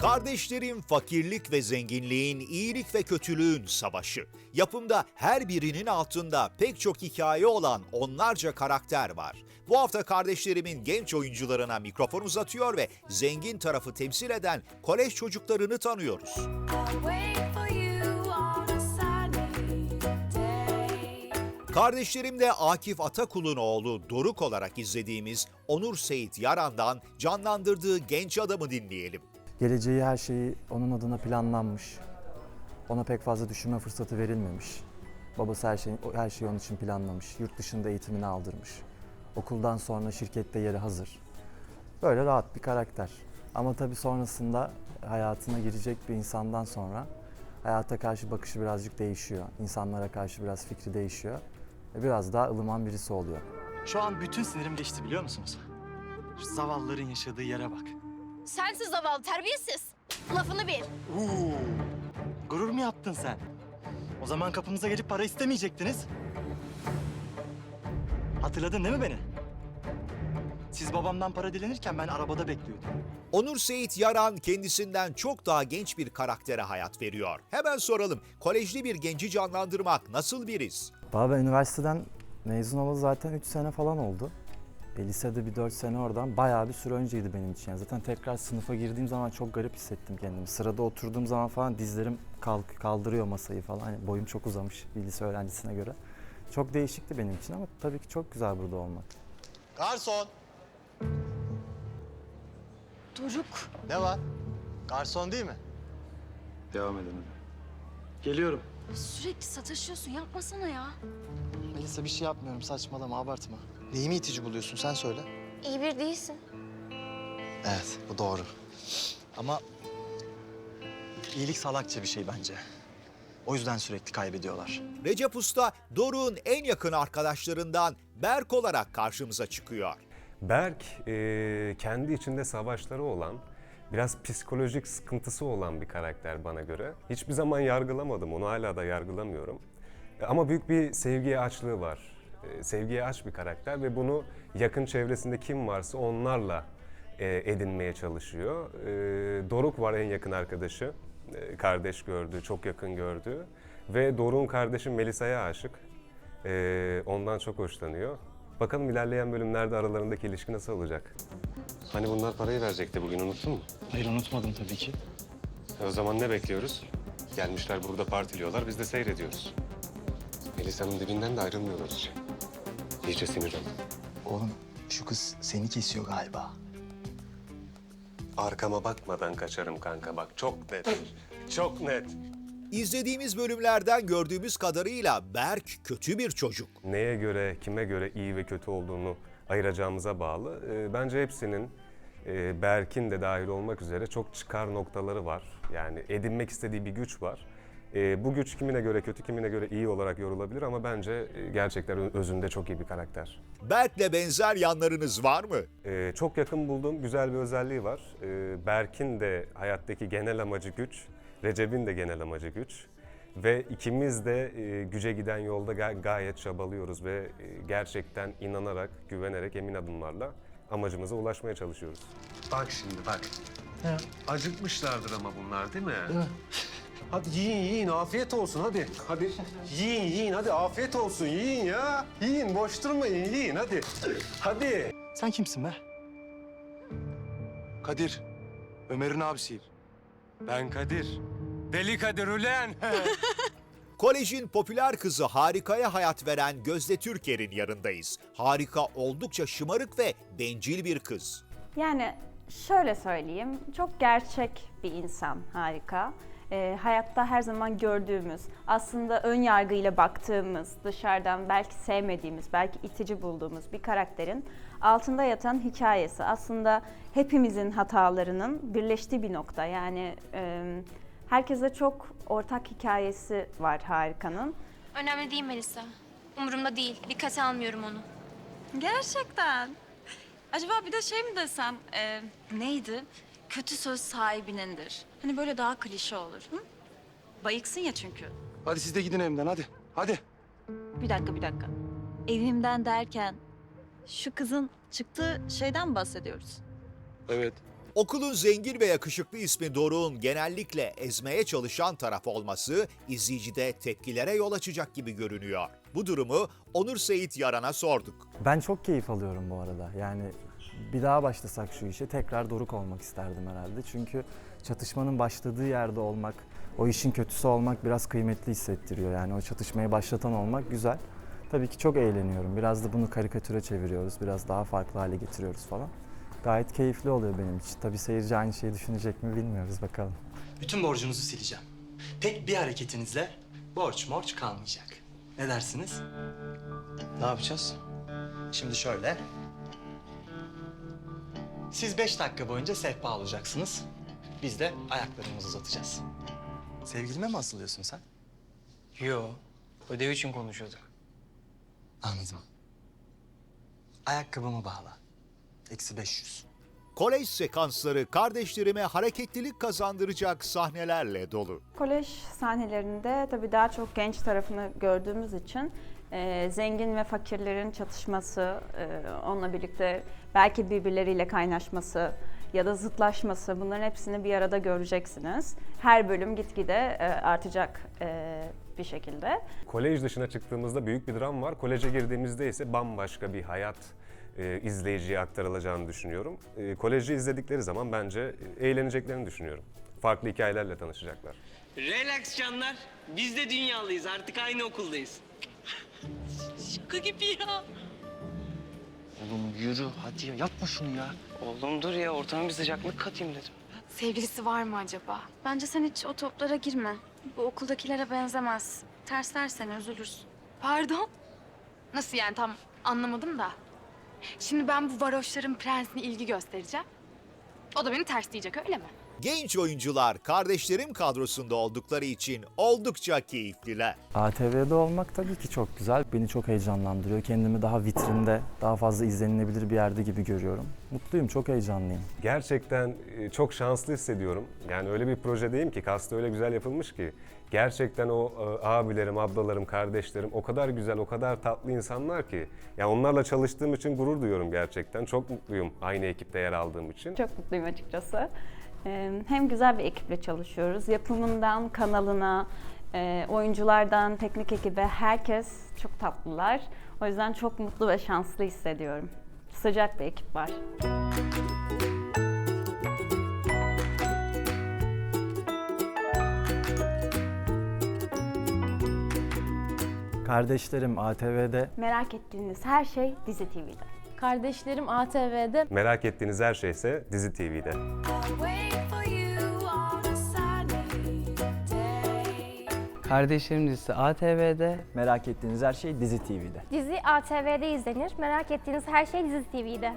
Kardeşlerin fakirlik ve zenginliğin, iyilik ve kötülüğün savaşı. Yapımda her birinin altında pek çok hikaye olan onlarca karakter var. Bu hafta kardeşlerimin genç oyuncularına mikrofon uzatıyor ve zengin tarafı temsil eden kolej çocuklarını tanıyoruz. wait for you on a sunny day. Kardeşlerim de Akif Atakul'un oğlu Doruk olarak izlediğimiz Onur Seyit Yaran'dan canlandırdığı genç adamı dinleyelim. Geleceği her şeyi onun adına planlanmış. Ona pek fazla düşünme fırsatı verilmemiş. Babası her şeyi, her şeyi onun için planlamış. Yurt dışında eğitimini aldırmış. Okuldan sonra şirkette yeri hazır. Böyle rahat bir karakter. Ama tabii sonrasında hayatına girecek bir insandan sonra hayata karşı bakışı birazcık değişiyor. İnsanlara karşı biraz fikri değişiyor. Biraz daha ılıman birisi oluyor. Şu an bütün sinirim geçti biliyor musunuz? Şu zavallıların yaşadığı yere bak. Sensiz zavallı terbiyesiz. Lafını bil. Uuu. Gurur mu yaptın sen? O zaman kapımıza gelip para istemeyecektiniz. Hatırladın değil mi beni? Siz babamdan para dilenirken ben arabada bekliyordum. Onur Seyit Yaran kendisinden çok daha genç bir karaktere hayat veriyor. Hemen soralım, kolejli bir genci canlandırmak nasıl bir his? Valla ben üniversiteden mezun olalı zaten 3 sene falan oldu. E, lisede bir 4 sene oradan bayağı bir süre önceydi benim için. Yani zaten tekrar sınıfa girdiğim zaman çok garip hissettim kendimi. Sırada oturduğum zaman falan dizlerim kalk, kaldırıyor masayı falan. Hani boyum çok uzamış bir lise öğrencisine göre. Çok değişikti benim için ama tabii ki çok güzel burada olmak. Garson. Doruk. Ne var? Garson değil mi? Devam edelim. Geliyorum. Sürekli sataşıyorsun. Yapmasana ya. Melisa bir şey yapmıyorum saçmalama abartma. Neyi mi itici buluyorsun sen söyle. İyi bir değilsin. Evet bu doğru. Ama iyilik salakça bir şey bence. O yüzden sürekli kaybediyorlar. Recep Usta, Doruk'un en yakın arkadaşlarından Berk olarak karşımıza çıkıyor. Berk e, kendi içinde savaşları olan, biraz psikolojik sıkıntısı olan bir karakter bana göre. Hiçbir zaman yargılamadım, onu hala da yargılamıyorum. E, Ama büyük bir sevgiye açlığı var. E, Sevgiye aç bir karakter ve bunu yakın çevresinde kim varsa onlarla e, edinmeye çalışıyor. E, Doruk var en yakın arkadaşı. Kardeş gördü, çok yakın gördü. Ve Doruk'un kardeşi Melisa'ya aşık. Ondan çok hoşlanıyor. Bakalım ilerleyen bölümlerde aralarındaki ilişki nasıl olacak? Hani bunlar parayı verecekti bugün unuttun mu? Hayır unutmadım tabii ki. E o zaman ne bekliyoruz? Gelmişler burada partiliyorlar, biz de seyrediyoruz. Melisa'nın dibinden de ayrılmıyoruz. İyice sinirlendim. Oğlum şu kız seni kesiyor galiba. Arkama bakmadan kaçarım kanka bak çok net. Çok net. İzlediğimiz bölümlerden gördüğümüz kadarıyla Berk kötü bir çocuk. Neye göre, kime göre iyi ve kötü olduğunu ayıracağımıza bağlı. Ee, bence hepsinin, e, Berk'in de dahil olmak üzere çok çıkar noktaları var. Yani edinmek istediği bir güç var. Ee, bu güç kimine göre kötü, kimine göre iyi olarak yorulabilir ama bence e, gerçekten özünde çok iyi bir karakter. Berk'le benzer yanlarınız var mı? Ee, çok yakın bulduğum güzel bir özelliği var. Ee, Berk'in de hayattaki genel amacı güç, Recep'in de genel amacı güç. Ve ikimiz de e, güce giden yolda ga- gayet çabalıyoruz ve e, gerçekten inanarak, güvenerek, emin adımlarla amacımıza ulaşmaya çalışıyoruz. Bak şimdi bak. Acıkmışlardır ama bunlar değil mi? Hadi yiyin yiyin afiyet olsun hadi. Hadi yiyin yiyin hadi afiyet olsun yiyin ya. Yiyin boş durmayın yiyin hadi. Hadi. Sen kimsin be? Kadir. Ömer'in abisiyim. Ben Kadir. Deli Kadir ulen. Kolejin popüler kızı Harika'ya hayat veren Gözde Türker'in yanındayız. Harika oldukça şımarık ve bencil bir kız. Yani şöyle söyleyeyim, çok gerçek bir insan, harika. Ee, hayatta her zaman gördüğümüz, aslında ön yargıyla baktığımız, dışarıdan belki sevmediğimiz, belki itici bulduğumuz bir karakterin altında yatan hikayesi. Aslında hepimizin hatalarının birleştiği bir nokta. Yani e, herkese çok ortak hikayesi var harikanın. Önemli değil Melisa. Umurumda değil. Dikkate almıyorum onu. Gerçekten. Acaba bir de şey mi desem, e, neydi? Kötü söz sahibinindir. Hani böyle daha klişe olur. Hı? Bayıksın ya çünkü. Hadi siz de gidin evimden hadi. Hadi. Bir dakika, bir dakika. Evimden derken şu kızın çıktığı şeyden mi bahsediyoruz? Evet. Okulun zengin ve yakışıklı ismi Doruk'un genellikle ezmeye çalışan taraf olması izleyicide tepkilere yol açacak gibi görünüyor. Bu durumu Onur Seyit Yaran'a sorduk. Ben çok keyif alıyorum bu arada. Yani bir daha başlasak şu işe tekrar doruk olmak isterdim herhalde. Çünkü çatışmanın başladığı yerde olmak, o işin kötüsü olmak biraz kıymetli hissettiriyor. Yani o çatışmayı başlatan olmak güzel. Tabii ki çok eğleniyorum. Biraz da bunu karikatüre çeviriyoruz. Biraz daha farklı hale getiriyoruz falan. Gayet keyifli oluyor benim için. Tabii seyirci aynı şeyi düşünecek mi bilmiyoruz bakalım. Bütün borcunuzu sileceğim. Tek bir hareketinizle borç morç kalmayacak. Ne dersiniz? Ne yapacağız? Şimdi şöyle. Siz beş dakika boyunca sehpa olacaksınız. Biz de ayaklarımızı uzatacağız. Sevgilime mi asılıyorsun sen? Yo. Ödev için konuşuyorduk. Anladım. Ayakkabımı bağla. Eksi 500. Kolej sekansları kardeşlerime hareketlilik kazandıracak sahnelerle dolu. Kolej sahnelerinde tabii daha çok genç tarafını gördüğümüz için e, zengin ve fakirlerin çatışması, e, onunla birlikte belki birbirleriyle kaynaşması ya da zıtlaşması bunların hepsini bir arada göreceksiniz. Her bölüm gitgide e, artacak e, bir şekilde. Kolej dışına çıktığımızda büyük bir dram var. Koleje girdiğimizde ise bambaşka bir hayat e, izleyiciye aktarılacağını düşünüyorum. E, koleji izledikleri zaman bence eğleneceklerini düşünüyorum. Farklı hikayelerle tanışacaklar. Relax canlar. Biz de dünyalıyız. Artık aynı okuldayız. Şaka gibi ya. Oğlum yürü hadi ya yapma şunu ya. Oğlum dur ya ortama bir sıcaklık katayım dedim. Sevgilisi var mı acaba? Bence sen hiç o toplara girme. Bu okuldakilere benzemez. Tersler seni üzülürsün. Pardon? Nasıl yani tam anlamadım da. Şimdi ben bu varoşların prensine ilgi göstereceğim. O da beni ters diyecek öyle mi? Genç oyuncular kardeşlerim kadrosunda oldukları için oldukça keyifliler. ATV'de olmak tabii ki çok güzel. Beni çok heyecanlandırıyor. Kendimi daha vitrinde, daha fazla izlenilebilir bir yerde gibi görüyorum. Mutluyum, çok heyecanlıyım. Gerçekten e, çok şanslı hissediyorum. Yani öyle bir projedeyim ki, kast öyle güzel yapılmış ki. Gerçekten o e, abilerim, ablalarım, kardeşlerim o kadar güzel, o kadar tatlı insanlar ki. Ya onlarla çalıştığım için gurur duyuyorum gerçekten. Çok mutluyum aynı ekipte yer aldığım için. Çok mutluyum açıkçası. Hem güzel bir ekiple çalışıyoruz. Yapımından kanalına, oyunculardan teknik ekibe herkes çok tatlılar. O yüzden çok mutlu ve şanslı hissediyorum. Sıcak bir ekip var. Kardeşlerim ATV'de Merak ettiğiniz her şey Dizi TV'de. Kardeşlerim ATV'de Merak ettiğiniz her şeyse Dizi TV'de. Kardeşlerim dizisi ATV'de. Merak ettiğiniz her şey Dizi TV'de. Dizi ATV'de izlenir. Merak ettiğiniz her şey Dizi TV'de.